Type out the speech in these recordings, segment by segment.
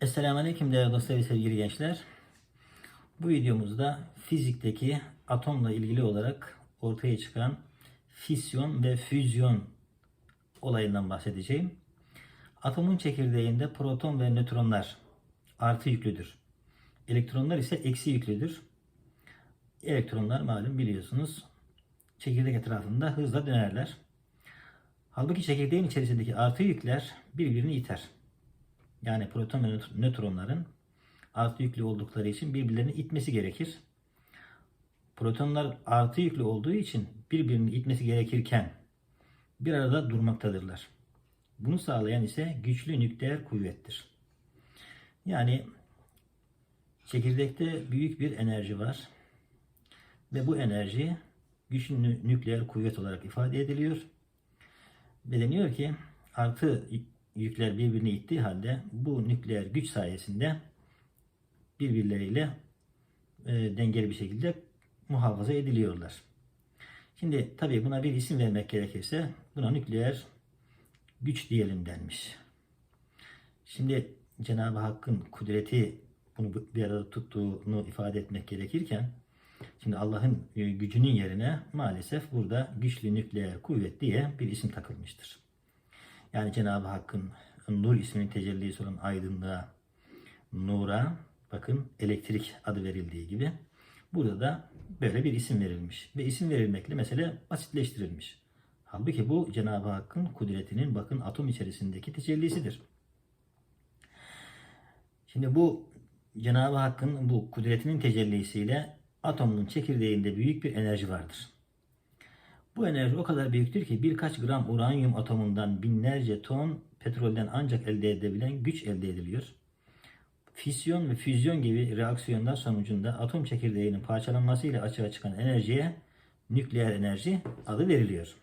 Esselamu Aleyküm değerli dostlar ve sevgili gençler. Bu videomuzda fizikteki atomla ilgili olarak ortaya çıkan fisyon ve füzyon olayından bahsedeceğim. Atomun çekirdeğinde proton ve nötronlar artı yüklüdür. Elektronlar ise eksi yüklüdür. Elektronlar malum biliyorsunuz çekirdek etrafında hızla dönerler. Halbuki çekirdeğin içerisindeki artı yükler birbirini iter. Yani proton ve nötr- nötronların artı yüklü oldukları için birbirlerini itmesi gerekir. Protonlar artı yüklü olduğu için birbirini itmesi gerekirken bir arada durmaktadırlar. Bunu sağlayan ise güçlü nükleer kuvvettir. Yani çekirdekte büyük bir enerji var ve bu enerji güçlü nü- nükleer kuvvet olarak ifade ediliyor. Ve deniyor ki artı yükler birbirini ittiği halde bu nükleer güç sayesinde birbirleriyle e, dengeli bir şekilde muhafaza ediliyorlar. Şimdi tabii buna bir isim vermek gerekirse buna nükleer güç diyelim denmiş. Şimdi Cenab-ı Hakk'ın kudreti bunu bir arada tuttuğunu ifade etmek gerekirken şimdi Allah'ın e, gücünün yerine maalesef burada güçlü nükleer kuvvet diye bir isim takılmıştır. Yani Cenab-ı Hakk'ın nur isminin tecellisi olan aydınlığa, nura bakın elektrik adı verildiği gibi burada da böyle bir isim verilmiş. Ve isim verilmekle mesele basitleştirilmiş. Halbuki bu Cenab-ı Hakk'ın kudretinin bakın atom içerisindeki tecellisidir. Şimdi bu Cenab-ı Hakk'ın bu kudretinin tecellisiyle atomun çekirdeğinde büyük bir enerji vardır. Bu enerji o kadar büyüktür ki birkaç gram uranyum atomundan binlerce ton petrolden ancak elde edebilen güç elde ediliyor. Fisyon ve füzyon gibi reaksiyonlar sonucunda atom çekirdeğinin parçalanmasıyla açığa çıkan enerjiye nükleer enerji adı veriliyor.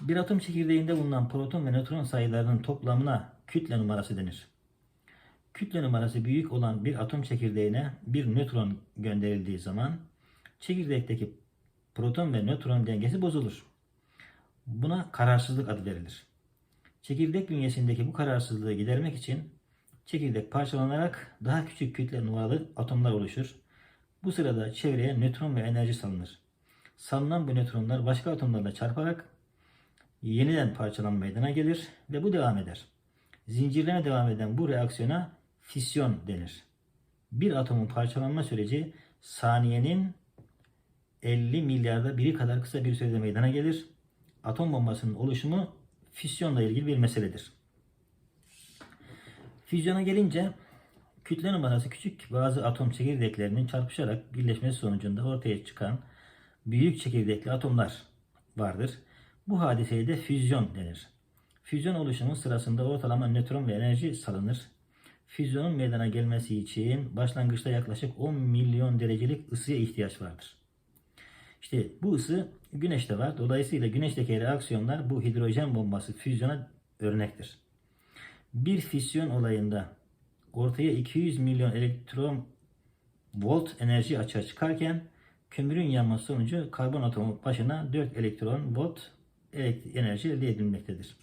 Bir atom çekirdeğinde bulunan proton ve nötron sayılarının toplamına kütle numarası denir. Kütle numarası büyük olan bir atom çekirdeğine bir nötron gönderildiği zaman çekirdekteki proton ve nötron dengesi bozulur. Buna kararsızlık adı verilir. Çekirdek bünyesindeki bu kararsızlığı gidermek için çekirdek parçalanarak daha küçük kütle numaralı atomlar oluşur. Bu sırada çevreye nötron ve enerji salınır. Salınan bu nötronlar başka atomlarla çarparak yeniden parçalanma meydana gelir ve bu devam eder. Zincirleme devam eden bu reaksiyona fisyon denir. Bir atomun parçalanma süreci saniyenin 50 milyarda biri kadar kısa bir sürede meydana gelir. Atom bombasının oluşumu füsyonla ilgili bir meseledir. Füzyona gelince kütle numarası küçük bazı atom çekirdeklerinin çarpışarak birleşmesi sonucunda ortaya çıkan büyük çekirdekli atomlar vardır. Bu hadiseye de füzyon denir. Füzyon oluşumu sırasında ortalama nötron ve enerji salınır. Füzyonun meydana gelmesi için başlangıçta yaklaşık 10 milyon derecelik ısıya ihtiyaç vardır. İşte bu ısı güneşte var. Dolayısıyla güneşteki reaksiyonlar bu hidrojen bombası füzyona örnektir. Bir fisyon olayında ortaya 200 milyon elektron volt enerji açığa çıkarken kömürün yanması sonucu karbon atomu başına 4 elektron volt enerji elde edilmektedir.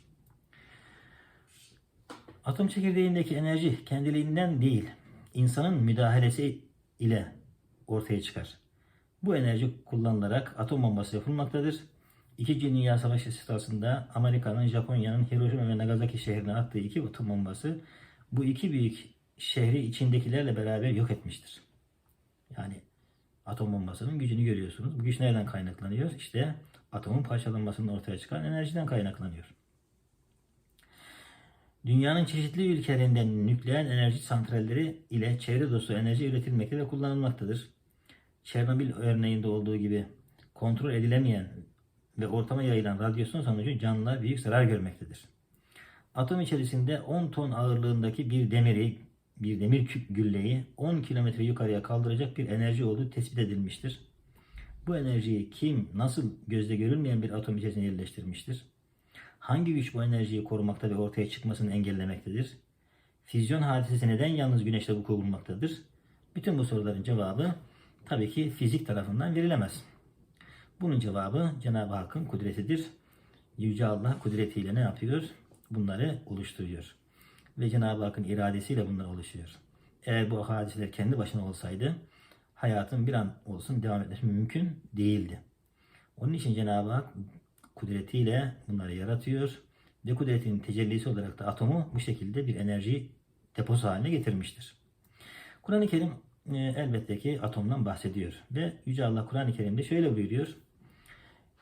Atom çekirdeğindeki enerji kendiliğinden değil, insanın müdahalesi ile ortaya çıkar. Bu enerji kullanılarak atom bombası yapılmaktadır. İkinci Dünya Savaşı sırasında Amerika'nın Japonya'nın Hiroşima ve Nagasaki şehrine attığı iki atom bombası bu iki büyük şehri içindekilerle beraber yok etmiştir. Yani atom bombasının gücünü görüyorsunuz. Bu güç nereden kaynaklanıyor? İşte atomun parçalanmasının ortaya çıkan enerjiden kaynaklanıyor. Dünyanın çeşitli ülkelerinde nükleer enerji santralleri ile çevre dostu enerji üretilmekte ve kullanılmaktadır. Çernobil örneğinde olduğu gibi kontrol edilemeyen ve ortama yayılan radyasyon sonucu canlılar büyük zarar görmektedir. Atom içerisinde 10 ton ağırlığındaki bir demiri, bir demir küp gülleyi 10 kilometre yukarıya kaldıracak bir enerji olduğu tespit edilmiştir. Bu enerjiyi kim, nasıl gözle görülmeyen bir atom içerisine yerleştirmiştir? Hangi güç bu enerjiyi korumakta ve ortaya çıkmasını engellemektedir? Füzyon hadisesi neden yalnız güneşte vuku bulmaktadır? Bütün bu soruların cevabı tabii ki fizik tarafından verilemez. Bunun cevabı Cenab-ı Hakk'ın kudretidir. Yüce Allah kudretiyle ne yapıyor? Bunları oluşturuyor. ve Cenab-ı Hakk'ın iradesiyle bunlar oluşuyor. Eğer bu hadiseler kendi başına olsaydı hayatın bir an olsun devam etmesi mümkün değildi. Onun için Cenab-ı Hak kudretiyle bunları yaratıyor ve kudretinin tecellisi olarak da atomu bu şekilde bir enerji deposu haline getirmiştir. Kur'an-ı Kerim e, elbette ki atomdan bahsediyor ve Yüce Allah Kur'an-ı Kerim'de şöyle buyuruyor.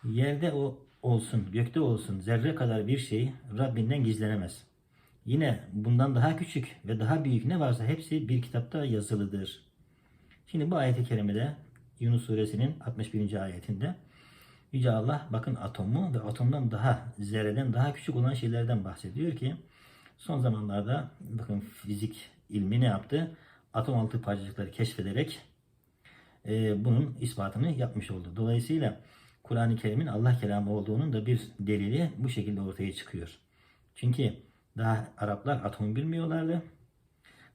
Yerde o olsun, gökte olsun zerre kadar bir şey Rabbinden gizlenemez. Yine bundan daha küçük ve daha büyük ne varsa hepsi bir kitapta yazılıdır. Şimdi bu ayeti kerimede Yunus suresinin 61. ayetinde Yüce Allah bakın atomu ve atomdan daha zerreden daha küçük olan şeylerden bahsediyor ki son zamanlarda bakın fizik ilmi ne yaptı? Atom altı parçacıkları keşfederek e, bunun ispatını yapmış oldu. Dolayısıyla Kur'an-ı Kerim'in Allah kelamı olduğunun da bir delili bu şekilde ortaya çıkıyor. Çünkü daha Araplar atomu bilmiyorlardı.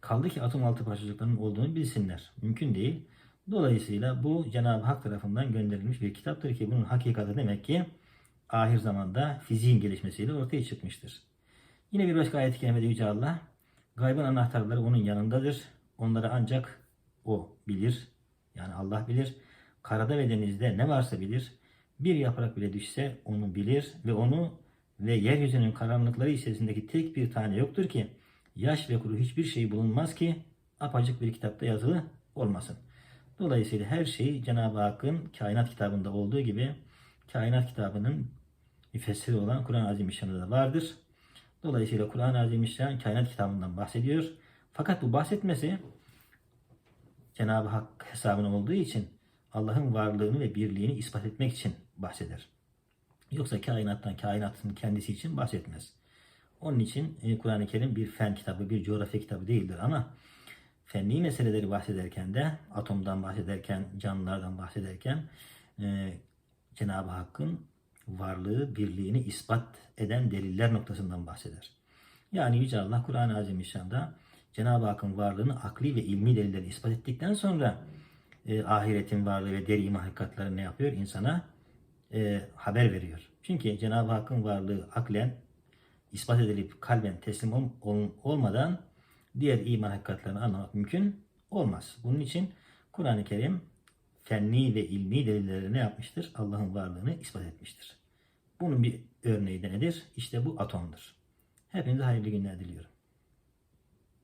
Kaldı ki atom altı parçacıklarının olduğunu bilsinler. Mümkün değil. Dolayısıyla bu Cenab-ı Hak tarafından gönderilmiş bir kitaptır ki bunun hakikati demek ki ahir zamanda fiziğin gelişmesiyle ortaya çıkmıştır. Yine bir başka ayet-i kerimede Yüce Allah gaybın anahtarları onun yanındadır. Onları ancak o bilir. Yani Allah bilir. Karada ve denizde ne varsa bilir. Bir yaprak bile düşse onu bilir ve onu ve yeryüzünün karanlıkları içerisindeki tek bir tane yoktur ki yaş ve kuru hiçbir şey bulunmaz ki apacık bir kitapta yazılı olmasın. Dolayısıyla her şey Cenab-ı Hakk'ın kainat kitabında olduğu gibi kainat kitabının müfessiri olan Kur'an-ı Azimüşşan'da da vardır. Dolayısıyla Kur'an-ı Azimüşşan kainat kitabından bahsediyor. Fakat bu bahsetmesi Cenab-ı Hak hesabına olduğu için Allah'ın varlığını ve birliğini ispat etmek için bahseder. Yoksa kainattan, kainatın kendisi için bahsetmez. Onun için e, Kur'an-ı Kerim bir fen kitabı, bir coğrafya kitabı değildir ama fenli meseleleri bahsederken de atomdan bahsederken, canlılardan bahsederken e, Cenab-ı Hakk'ın varlığı, birliğini ispat eden deliller noktasından bahseder. Yani Yüce Allah Kur'an-ı Azimüşşan'da Cenab-ı Hakk'ın varlığını akli ve ilmi delilleri ispat ettikten sonra e, ahiretin varlığı ve deri hakikatları ne yapıyor? insana e, haber veriyor. Çünkü Cenab-ı Hakk'ın varlığı aklen ispat edilip kalben teslim ol, ol, olmadan diğer iman hakikatlerini anlamak mümkün olmaz. Bunun için Kur'an-ı Kerim fenni ve ilmi delilleri ne yapmıştır? Allah'ın varlığını ispat etmiştir. Bunun bir örneği de nedir? İşte bu atomdur. Hepinize hayırlı günler diliyorum.